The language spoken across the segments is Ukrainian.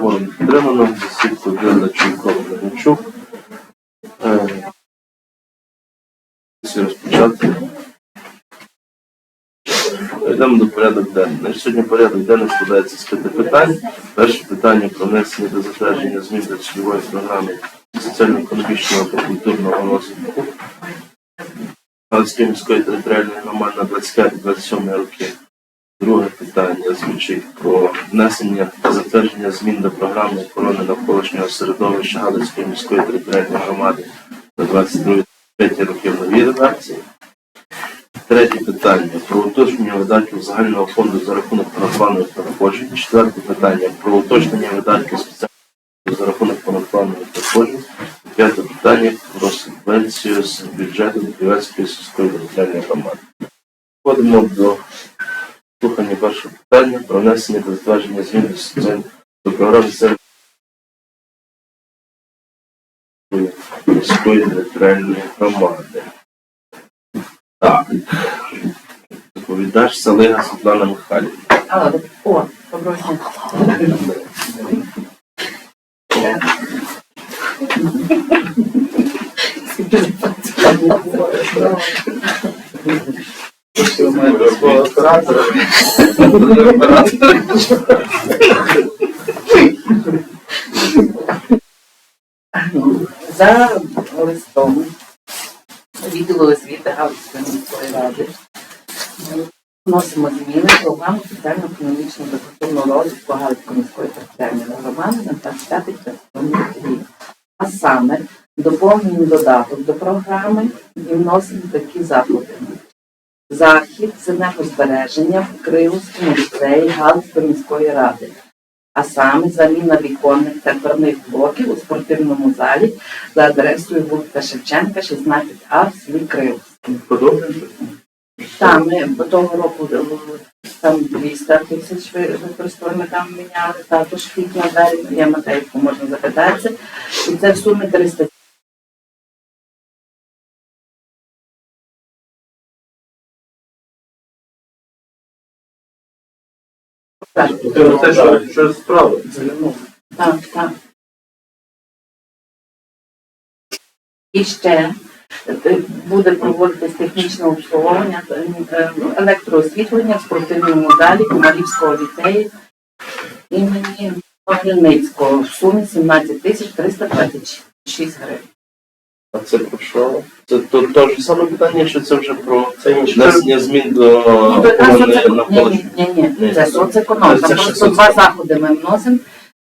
Кворум підтримано. Засіб ходила Чуйкова Мельничук. Е, Всі розпочати. Йдемо до порядок денний. Сьогодні порядок денний складається з п'яти питань. Перше питання про внесення до затвердження змін до цільової програми соціально-економічного та культурного розвитку Галицької міської територіальної громади на 25-27 роки. Друге питання звучить про внесення та затвердження змін до програми охорони навколишнього середовища Галицької міської територіальної громади на 22-23 роки в новій редакції. Третє питання про уточнення видатків загального фонду за рахунок понадпланових надходжень. Четверте питання про уточнення видатків спеціального фонду за рахунок понадпланових надходжень. П'яте питання про субвенцію з бюджету Дівецької сільської територіальної громади. Входимо до слухання першого питання про внесення та затвердження змін до програми міської територіальної громади. Так. Доповідач Салига Світлана Михайлівна. А, о, доброго дня. За листом відділу освіти Галицької міської ради вносимо зміни програму соціально-економічного культурного розвитку Галицької міської територіальної громади на 25 рік. А саме доповнюємо додаток до програми і вносимо такі заходи. Захід з енергозбереження в Кривовському ліцеї Галицької міської ради. А саме заміна віконних та блоків у спортивному залі за адресою вулиця Шевченка, 16А в селі. Подобається? Там того року е, там 200 тисяч ви- використовуємо, там міняли, також фіт на далі, я Матейку можна запитатися. І це в сумі 300 Так, Це те, що, що справа. так, так. І ще е, буде проводитись технічне обслуговування е, е, електроосвітлення в спортивному залі Комарівського ліцею імені Павліницького в сумі 17 тисяч 326 гривень. А це про що? Це то, то ж саме питання, що це вже про Це інше. внесення змін до Ну, то якраз Ні, ні, ні, це це- соцеконом. це Там просто два заходи ми вносимо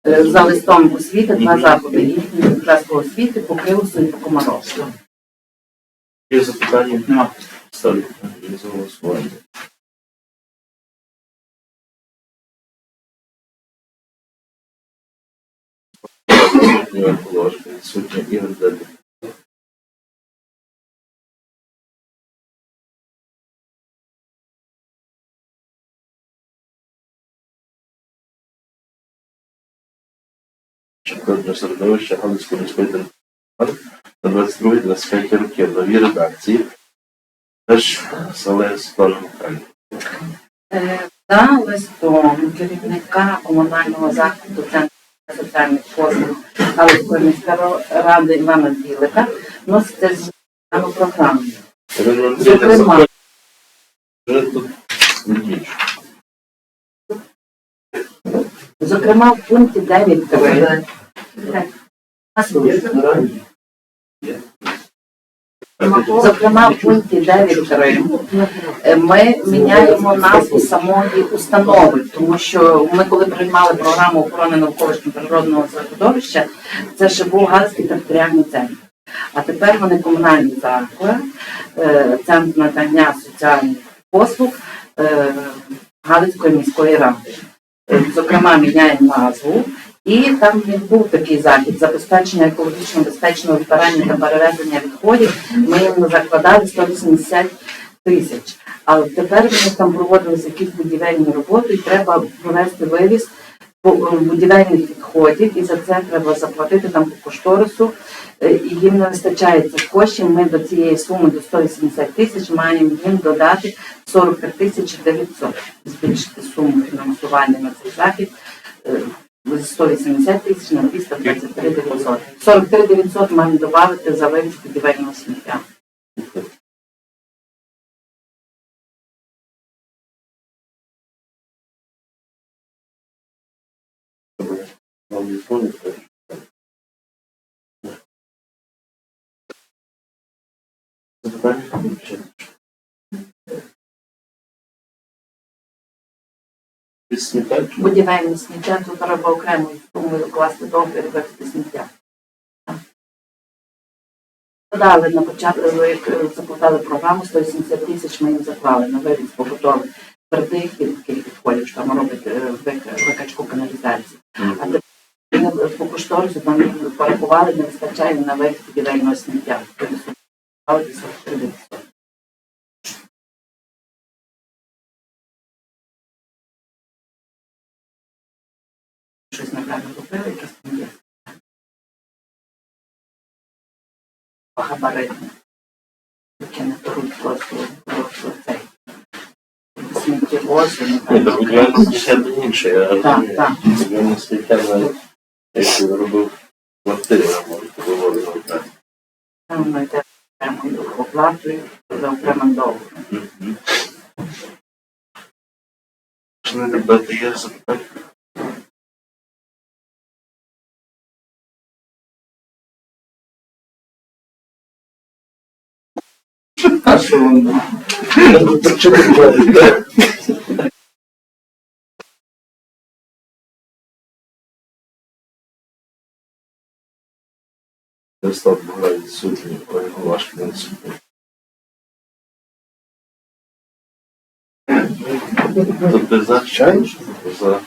е, за листом освіти, два заходи. І якраз по освіти, по Кривусу і по Комаровську. Є запитання? Нема. Ставлю питання за голосування. Відсутня Ігор Дедик. Природне середовище Галицької міської території на 22-25 роки в новій редакції. Теж Світлана Михайлівна. Е, За листом керівника комунального закладу Центру соціальних послуг Галицької міської ради Івана Білика вноситься зміну програму. Зокрема. Зокрема, в пункті 9.3 Зокрема, в пункті 9.3 е, ми міняємо назву самої установи, тому що ми, коли приймали програму охорони навколишнього природного середовища, це ще був Галицький територіальний центр. А тепер вони комунальний заклад, е, центр надання соціальних послуг е, Галицької міської ради. Зокрема, міняємо назву. І там був такий захід забезпечення екологічно безпечного збирання та перевезення відходів. Ми йому закладали 180 тисяч. Але тепер вони там проводилися якісь будівельні роботи, і треба провести вивіз е, будівельних відходів, і за це треба заплатити там по кошторису. Е, І їм не вистачає цих коштів. Ми до цієї суми до 180 тисяч маємо їм додати 43 тисячі 900, збільшити суму фінансування на цей захід. Е, з 180 тисяч на 223 900. 43 900 маємо додати за вивіз будівельного сміття. Вам відповідь. Від сміття? Будівельне сміття, тут треба окремо класти договір вивезти сміття. Подали на початку, як е, закладали програму 180 тисяч, ми їм заклали на вивіз побутових твердих і таких відходів, що там робить е, вик- викачку каналізації. А тепер по кошторису там порахували, не вистачає на вивіз будівельного сміття. Тобто, але 43 Габаритне. Яке не беруть просто, просто цей. Сміттєвоз, і не то інше. Я Так, так. Будівельне сміття навіть, як я робив квартири, можете виводити так. Воно йде окремою оплатою за окремим договором. Мгм. Шановні депутати, є запитання? Estağfurullah, sözünü koyma başlığını sürdüm. To by za część, to za...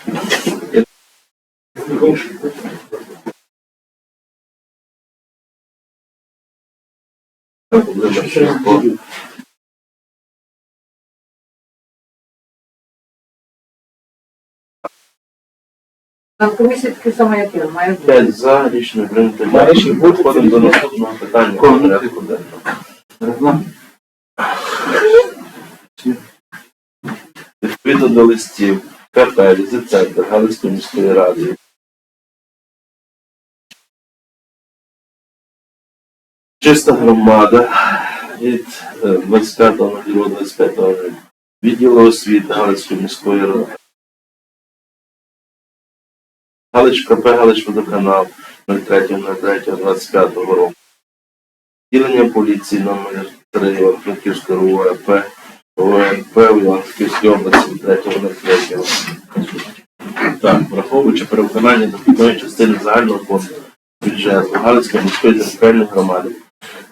чай? За. Проблема ще по На комісії таке саме, як я, має бути. 5 за, рішення прийнято. Маєш і бути Переходимо до наступного питання порядку денного. Відповідно до листів КП, Візицентр Галицької міської ради. Чиста громада від е, 25.02.25 року. Відділу освіти Галицької міської ради. Галич КП, Галич водоканал 03.03.25 року. Відділення поліції номер 3 Івано-Франківська РУВП ОНП в Івано-Франківській області 3.03. Так, враховуючи перевиконання дохідної частини загального фонду бюджету Галицької міської територіальної громади,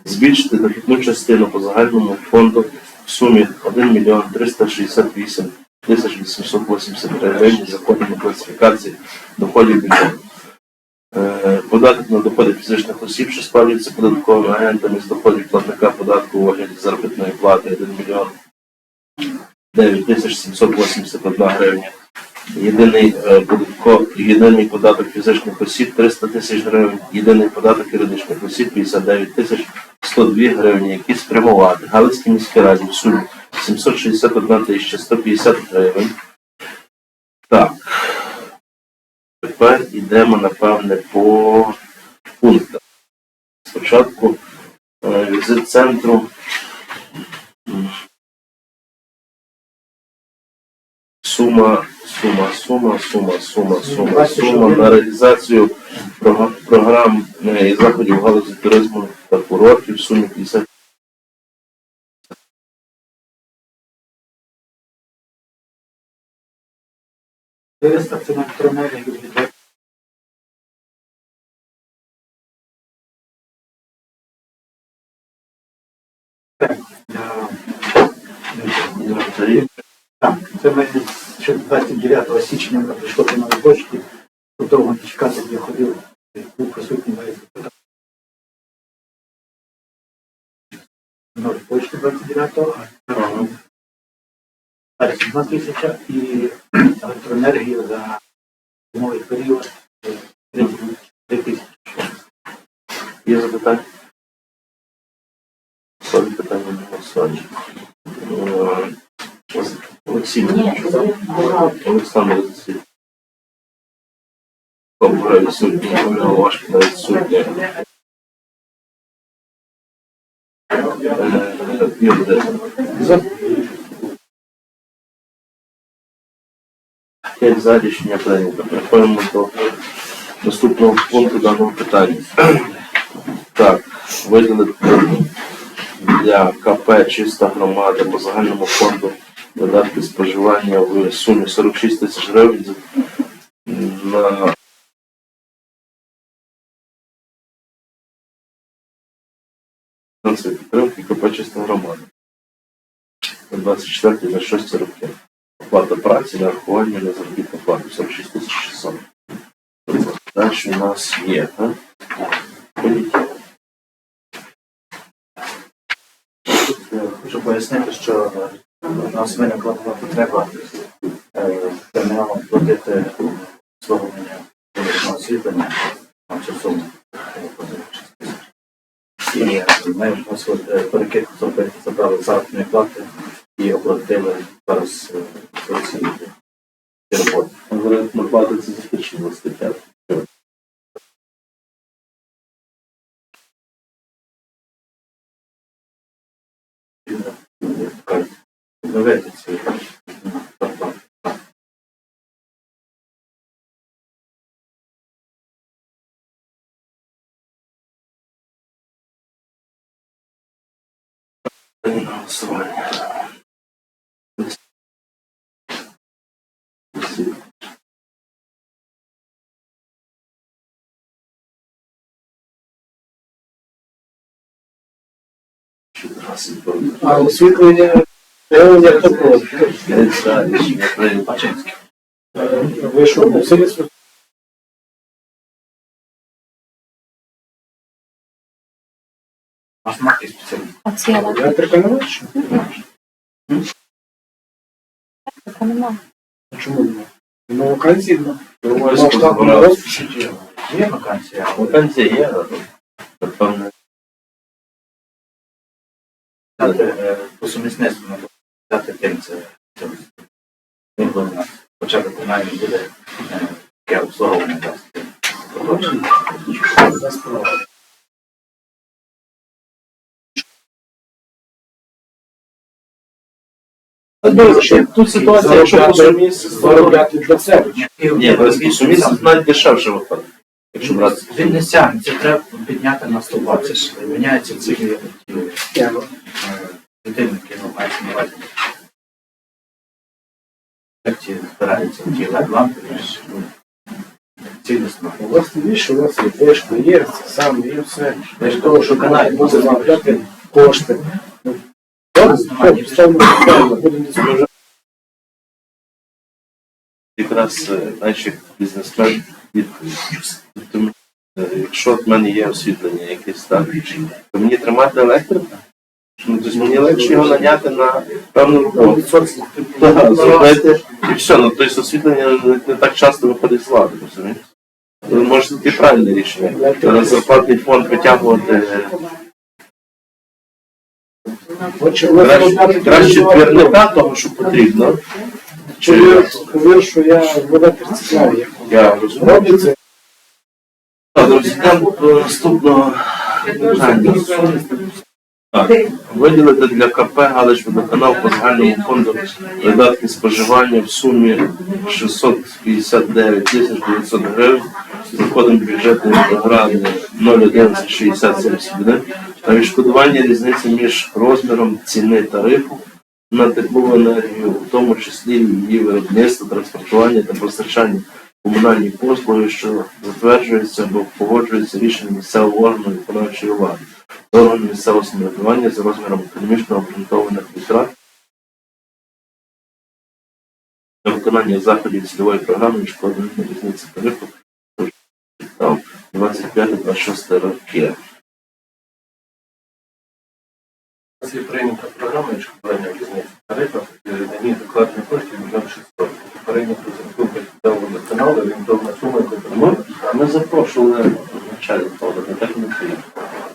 збільшити дохідну частину по загальному фонду в сумі 1 мільйон 368 тисяч 883 гривень законами класифікації доходів бюджету. Е, Податок на доходи фізичних осіб, що сплачуються податковими агентами з доходів платника податку у вигляді заробітної плати 1 мільйон 9 тисяч 781 гривня. Єдиний, е, єдиний податок фізичних осіб 300 тисяч гривень, єдиний податок юридичних осіб 59 тисяч 102 гривні, які спрямувати Галицькій міській раді в сумі 761 тисяча 150 гривень. Так. Тепер йдемо, напевне, по пунктах. Спочатку е, візит центру. Сума, сума, сума, сума, сума, сума, сума на реалізацію прог- програм е, і заходів в галузі туризму та курортів в сумі 50 400 на електроенергію від. Так, це ми ще 29 січня ми прийшло до нової почти, до довго не чекати, де ходив, був присутній на депутат. Нової почти 29-го, а зараз 1 тисяча і електроенергію за зимовий період е, 3 тисячі. Є запитання? Ставлю питання на голосування. Олексій, Олександр Олексій. Добре, відсутні, Головашка навіть П'ять за рішення прийнято. Переходимо до наступного пункту даного питання. Так, виділити для КП чиста громада по загальному фонду видатки споживання в сумі 46 тисяч гривень на підтримки КП чиста громада. На 24 на 6 роки. Оплата праці, нарахування на заробітну плату 46 тисяч 600. Далі у нас є, так? Хочу пояснити, що е, у нас виникла була потреба е, терміново платити обслуговування вуличного освітлення на суму. е. І ми е, перекидку забрали заробітної плати і оплатили зараз ці роботи. Заробітна плата це захищена стаття. Відновити ці е, зарплати. Голосування. А освітлення живлення хто проти? П'ять за рішення прийнято. Ви що, в селі Свят- У нас марки спеціальні. Оціла. електрика не бачу? Така нема. А Чому немає? На вакансії На розписі чи? Є вакансія, Вакансія є, але напевне. дати по сумісництву на дати тим це він буде нас хоча б принаймні буде е, таке обслуговування дасть. Тут ситуація, якщо по сумісці заробляти для себе. Ні, без сумісці навіть дешевше виходить. Якщо брати. Він не сягне, це треба підняти на 120. Міняється ці е, світильники, ну, мається на увазі. Як ці збираються ті лампи, ну, цілісно. У вас навіщо у вас є вишка, є це саме, і все. Для того, щоб канал буде заробляти кошти. Ну, якраз е, наші бізнесмен відповідь. Е, якщо в мене є освітлення якесь там, то мені тримати електрику? Ну, тобто мені легше його наняти на певну роботу. Так, зробити і все. Ну, тобто освітлення не, не так часто виходить з ладу, розумієш? Ну, Може таке правильне рішення. Зарплатний фонд витягувати е, краще, краще двірника того, що потрібно. Чи Повір- Повір, що я в електрицикаві. я розумію. Друзі, наступного питання. Так, виділити для КП Галич водоканал по загальному фонду видатки споживання в сумі 659 тисяч 900 гривень. З доходом бюджетної програми 0116071 на відшкодування різниці між розміром ціни тарифу на теплову енергію, в тому числі її виробництво, транспортування та постачання. Комунальні послуги, що затверджуються або погоджуються рішенням місцевого органу виконавчої влади, органу місцевого самоврядування за розміром економічно обґрунтованих витрат на виконання заходів цільової програми відшкодування різниці тарифу 25-26 роки. Це прийнята програма відшкодування різниці тарифів, надані докладні коштів мільйон 600. Попередньо розрахунки дав водоканал, орієнтовна сума, яку Ми, запрошували начальника, так не приїхали.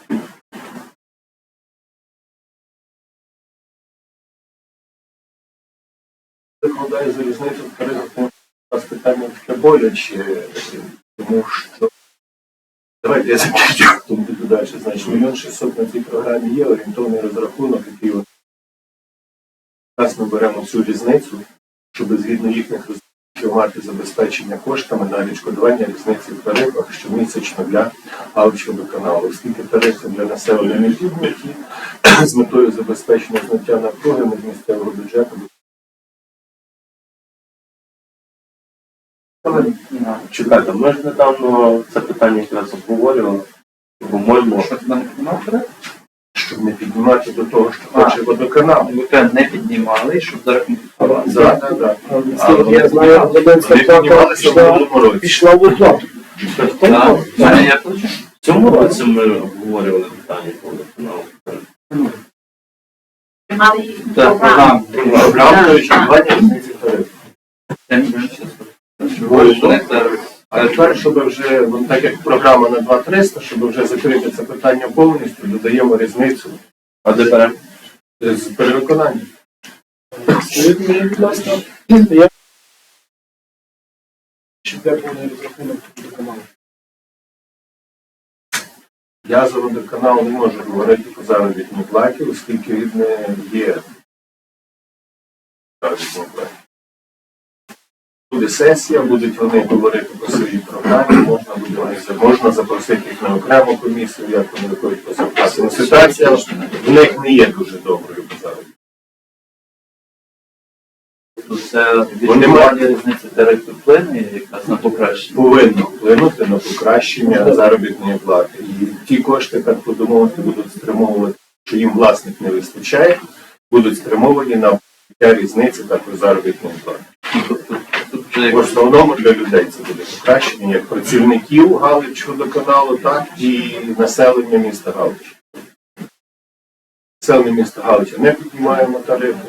Закладає за різницю в тарифах. У нас питання таке боляче. тому що давайте я закінчу, тому піду далі. Значить, мільйон шістсот на цій програмі є орієнтовний розрахунок, який зараз ми беремо цю різницю, щоб згідно їхніх розрахунків мати забезпечення коштами на відшкодування різниці в тарифах щомісячно для Галичводоканалу, оскільки тарифи для населення не з метою забезпечення зняття напруги з місцевого бюджету Чекайте, ми ж недавно це питання якраз обговорювали. По-моєму, щоб не піднімати до того, що хоче водоканал. не піднімали, щоб зараз не Так, так, так. Наскільки я знаю, Абонентська Вони плата піднімалися в пішла, минулому році. пішла в оплату. в цьому році ми обговорювали питання по водоканалу. Так, програму. Програмою відшкодування різниці тарифів. А тепер, щоб вже, ну, так як програма на 2-300, щоб вже закрити це питання повністю, додаємо різницю А де беремо? з перевиконанням. Скажіть мені, будь ласка, я чи де повний розрахунок водоканалу? Я за водоканал не можу говорити по заробітній платі, оскільки він не є заробітній платі. Буде сесія, будуть вони говорити по своїй програмі, можна буде вони- можна запросити їх на окрему комісію, як вони виходять по зарплаті. Ну, Ситуація в них не є дуже доброю заробітній. Це Вони відбування різниці тарифів вплине якраз на покращення. повинно вплинути на покращення заробітної плати. І ті кошти, так подумати, будуть спрямовувати, що їм власник не вистачає, будуть спрямовані на різниці такої заробітної плати. В основному для людей це буде покращення як працівників Галич водоканалу, так і населення міста Галич. Населення міста Галича не піднімаємо тарифи,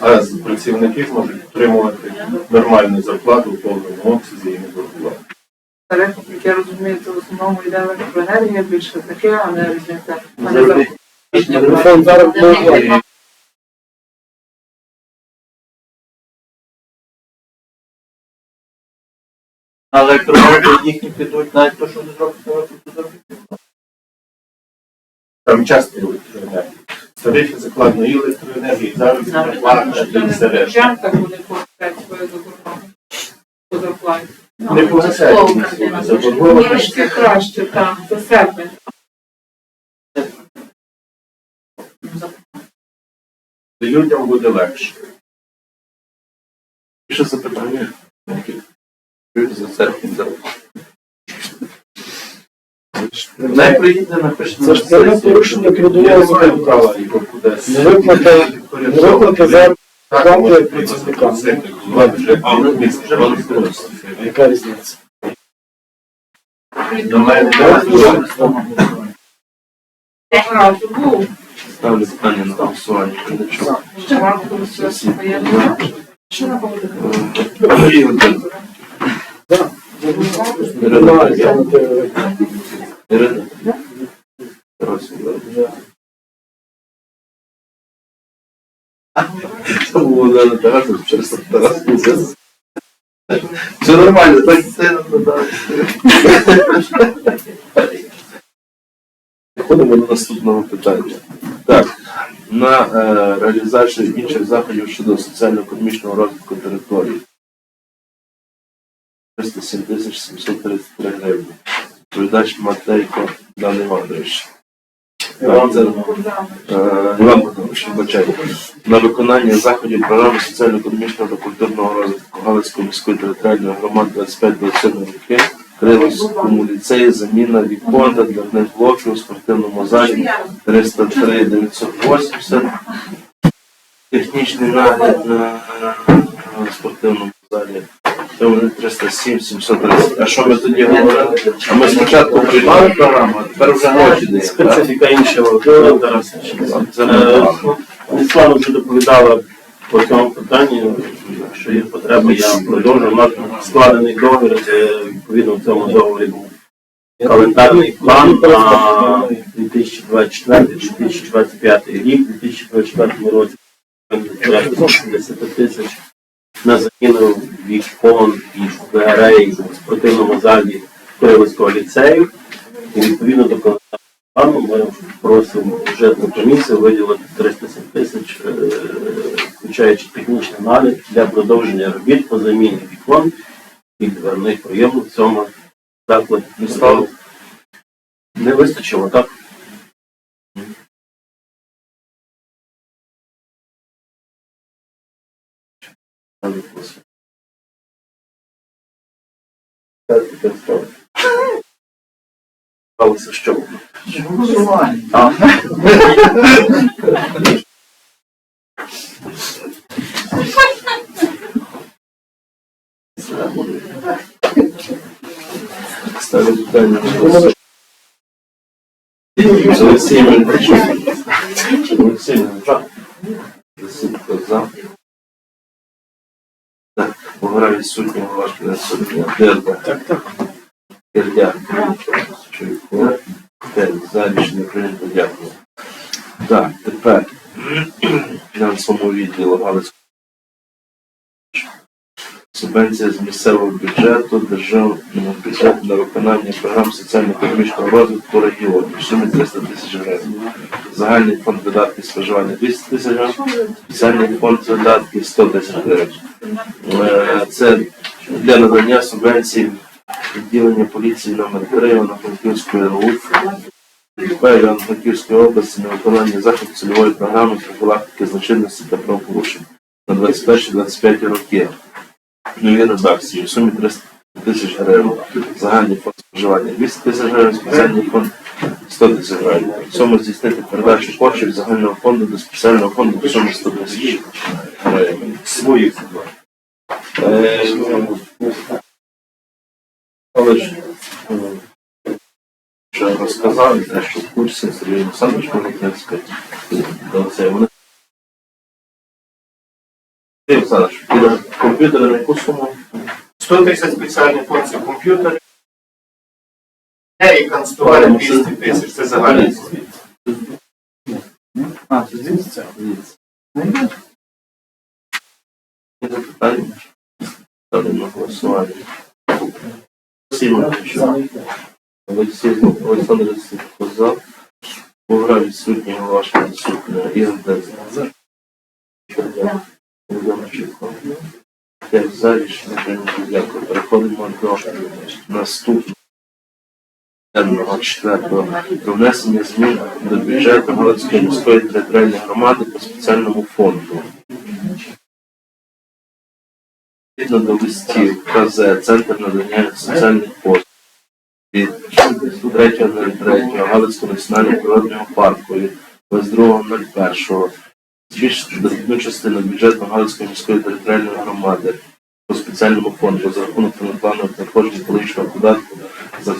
а працівники зможуть отримувати нормальну зарплату в повному обсязі і не боргувати. Тариф, як я розумію, це в основному йде електроенергія, більше таке, а не різниця. Не зараз Але електромобілі їхні підуть навіть то, що не електромобілі. Там часто електроенергія. В тарифі закладено і електроенергія, і все решта. Жемка буде повертати свою заборгованість по зарплаті. Не заборгованість. Це краще, так, це серпень. Людям буде легше. Ще запитання. За це. Не приїде, напише Це ж порушення трудового не маю закону. права його кудись. Невиплата, невиплата за Так, плати може, працівникам. це. Яка різниця? Разу був. Ставлю питання на голосування. Не? Ще раз було своє. Що на поводу? Все нормально, так це. Переходимо до наступного питання. Так, на е, реалізацію інших заходів щодо соціально-економічного розвитку території. 307 тисяч 733 гривні. Відповідач Матейко Дан Іванович. На виконання заходів програми соціально-економічного та культурного розвитку Галицької міської територіальної громади 25-27 роки Крилівському ліцеї заміна вікон та дверних блоків у спортивному залі 303 980. Технічний нагляд на е, спортивному залі. Це вони 307 730. А що ми тоді говорили? А ми спочатку приймали програму, а тепер вже гроші даємо. Специфіка іншого Володимир Тарасович. Е, вже доповідала по цьому питанню, що є потреба, я продовжую. У нас складений договір, де відповідно в цьому договорі був календарний план на 2024-2025 рік, у 2024 році порядку 10 тисяч на заміну вікон і дверей у спортивному залі Стойлицького ліцею. І відповідно до плану ми просимо бюджетну комісію виділити 307 тисяч, е, включаючи технічний аналіз для продовження робіт по заміні вікон і дверних прийомів в цьому закладі. Не вистачило, так? Сталося що? Голосування. Ставлю питання. Олексій Мельничук. Олексій Мельничук. Відсутній голова фінансування. Дерба. Так, так. Кирдяк. Чуйко. За рішення прийнято. Дякую. Так, тепер фінансовому відділу Галицького. Субвенція з місцевого бюджету, державного бюджету на виконання програм соціально-економічного розвитку регіону в сумі 300 тисяч гривень. Загальний фонд видатків споживання 200 тисяч гривень, спеціальний фонд видатків 100 тисяч гривень. Е, Це для надання субвенцій відділення поліції номер 3 Івано-Франківської РУ Івано-Франківської області на виконання заходів цільової програми профілактики злочинності та правопорушень на 21-25 роки. Нові редакції в сумі 300 тисяч гривень. Загальний фонд споживання 200 тисяч гривень, спеціальний фонд 100 тисяч гривень. В цьому здійснити передачу коштів загального фонду до спеціального фонду в сумі 100 тисяч гривень. Своїх. Але ж е, що розказав, те, що в курсі Сергій Олександрович Політницький, до Олександрович, комп'ютери на яку суму? 100 тисяч спеціальний фонд це комп'ютер. Е, і конструювання 200 тисяч. Це загальний фонд. А, це звідси? Є запитання? Ставлю на голосування. Олексій Миколайович, Олексій Олександр Сікоза, Погра відсутній голова відсутня, Ігор Дезна. П'ять за рішення. Дякую. Переходимо до наступного. Денного четвертого про внесення змін до бюджету Галицької міської територіальної громади по спеціальному фонду. Відповідно до листів КЗ Центр надання соціальних послуг від 3.03 Галицького національного природного парку від 22.01 збільшити дохідну частину бюджету Галицької міської територіальної громади по спеціальному фонду за рахунок фінансового надходження екологічного податку за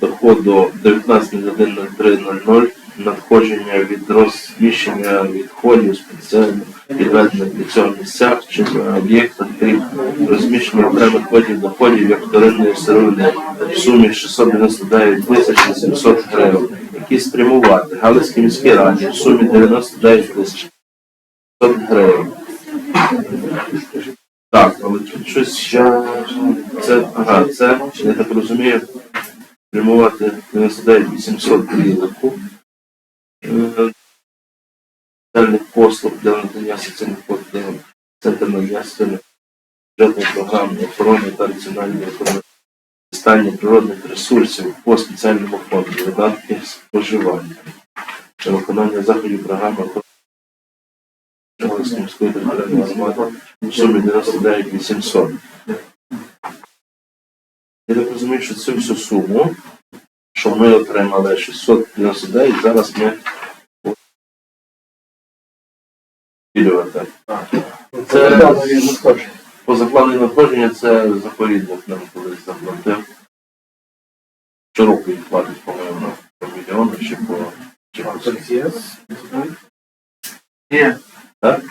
доходу 19.01.03.00 надходження від розміщення відходів спеціально відведених для цього місцях чи об'єктах крім розміщення окремих видів доходів як вторинної сировини в сумі 699 тисяч 800 гривень, які спрямувати Галицькій міській раді в сумі 99 тисяч 500 гривень. Так, але тут щось ще це, ага, це, я так розумію, спрямувати 99 800 клініку. Е, соціальних послуг для надання соціальних послуг Центр соціальних бюджетної програми охорони та раціональної виконання стання природних ресурсів по спеціальному фонду видатки споживання для виконання заходів програми міської територіальної громади в сумі 99 800. Я так розумію, що цю всю суму, що ми отримали 699, зараз ми втілювати. Це по заплану надходження це заповідник нам колись заплатив. Щороку він платить, по-моєму, по мільйону чи по чи по Є. Так?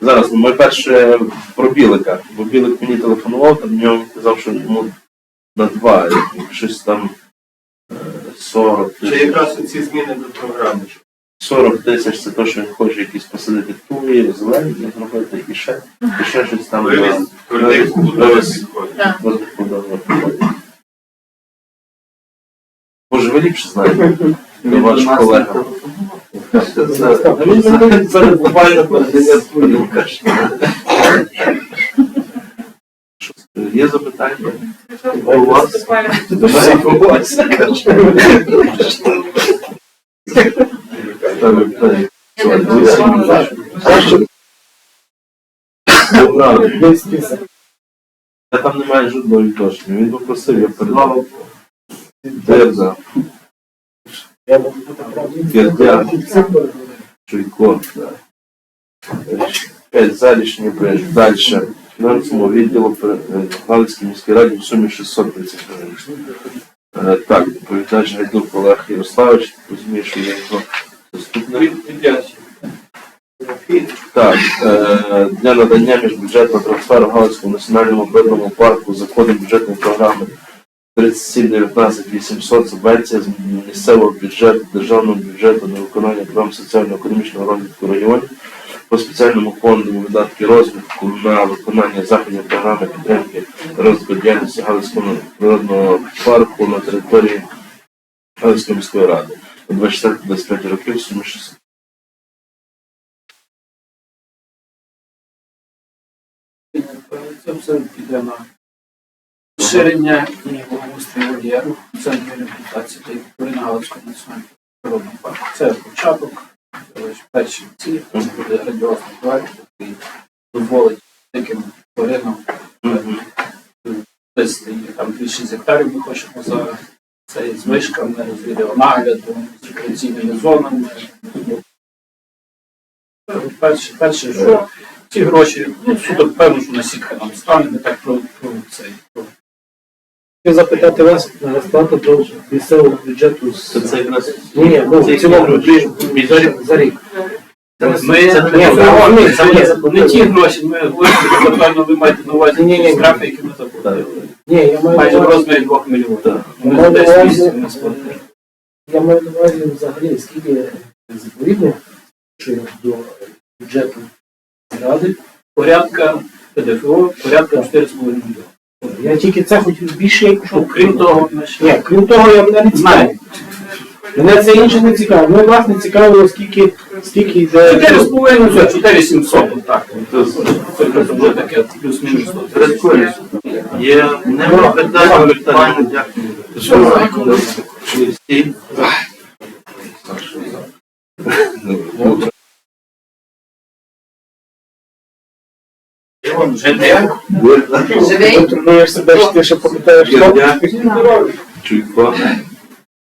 Зараз ну, ми перше про Білика, бо Білик мені телефонував, там в нього казав, що йому на два, щось там е, 40 Це якраз ці зміни до програми. 40 тисяч це те, що він хоче якісь посадити туї, зелені зробити і ще, і ще щось там. Вивіз твердих побудових відходів. Може, ви ліпше знаєте, ви ваш колега. Це- буквально. Що, Є запитання? У вас? У вас, каже. Я там немає жодного відношення. Він попросив, я передав. Де за? Гердя. Чуйко. П'ять за рішення прийняття. Далі. Фінансовому відділу Галицькій міській раді в сумі 630 гривень. Так, доповідач Гайдук Олег Ярославович, розумію, що я його заступник. Так, е, для надання міжбюджетного трансферу Галицькому національному природному парку за кодом бюджетної програми 3719 800 субвенція з місцевого бюджету, державного бюджету на виконання програм соціально-економічного розвитку районів по спеціальному фонду видатки розвитку на виконання заходів програми підтримки розвитку діяльності Галицького природного парку на території Галицької міської ради. На 24-25 років сумі 600 Це все піде на розширення і благоустрій водіяру в центрі реабілітації та відповідно Галицького національного природного парку. Це початок, перші ці, це буде грандіозний проект, який дозволить таким тваринам десь там 2-6 гектарів ми хочемо за цей з вишками, з відеонаглядом, з рекреаційними зонами. Перше, перше, що ці гроші, ну, суто певно, що насітка нам стане, ми так про, про цей. Запитати вас на сплату до місцевого бюджету з... Це це якраз Ні, ну, Це в цілому за рік. Ми, це- це- це- це це- не ті гроші, ми говоримо, що напевно ви маєте на увазі Ні, штрафи, які ми заплатили. Ні, я маю Майже в розмірі 2 мільйонів. Ми десь 8 не сплатили. я маю на увазі взагалі, скільки заповідно до бюджету ради. Порядка ПДФО, порядка 4,5 мільйони. Я тільки це хотів більше, якщо... Крім того, Ні, крім того, я навіть знаю. Мене це інше не цікаво. Мене власне цікавило, скільки, скільки йде... 4,5, 4700, так. Це- Це вже таке плюс-мінус. Є нема питань, питання, дякую. Що за всі? Ну, Живий? Тренуєш себе, що ти ще пам'ятаєш. Чуйко.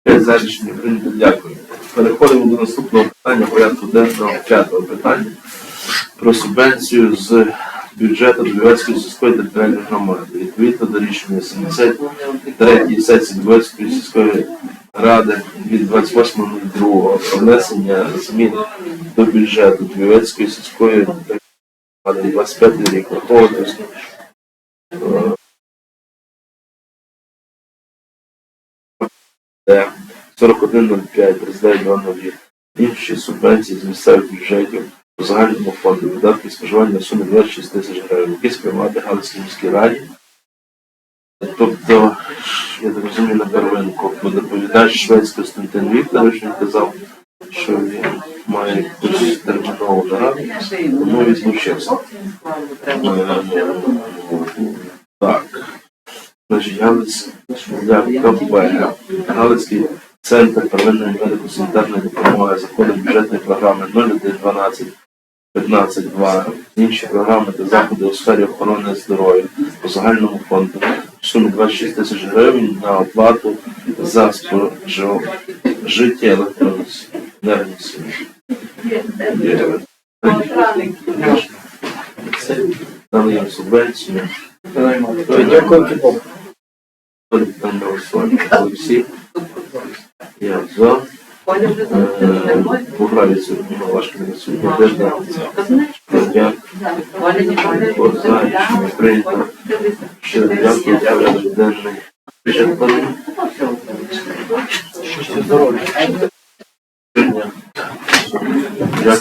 П'ять за рішення прийнято, дякую. Переходимо до наступного питання порядку денного п'ятого питання про субвенцію з бюджету Львівської сільської територіальної громади. Відповідно до рішення 73 сесії Львівської сільської ради від 28.02 про внесення змін до бюджету Львівської сільської громади 25 рік враховувати Д 4105 3900 інші субвенції з місцевих бюджетів по загальному фонду видатки споживання на сумі 26 тисяч гривень, які сприймати Галицькій міській раді. Тобто, я так розумію, на первинку. Буде доповідач Швець Костянтин Вікторович, він казав, що він якусь термінову нараду, тому відлучився. Е, Так. Значить. Галицький центр первинної медико-санітарної допомоги за кодом бюджетної програми 0112 15 2 інші програми та заходи у сфері охорони здоров'я по загальному фонду в сумі 26 тисяч гривень на оплату за спожиття електроенергії. Це. Дякую. Дякую.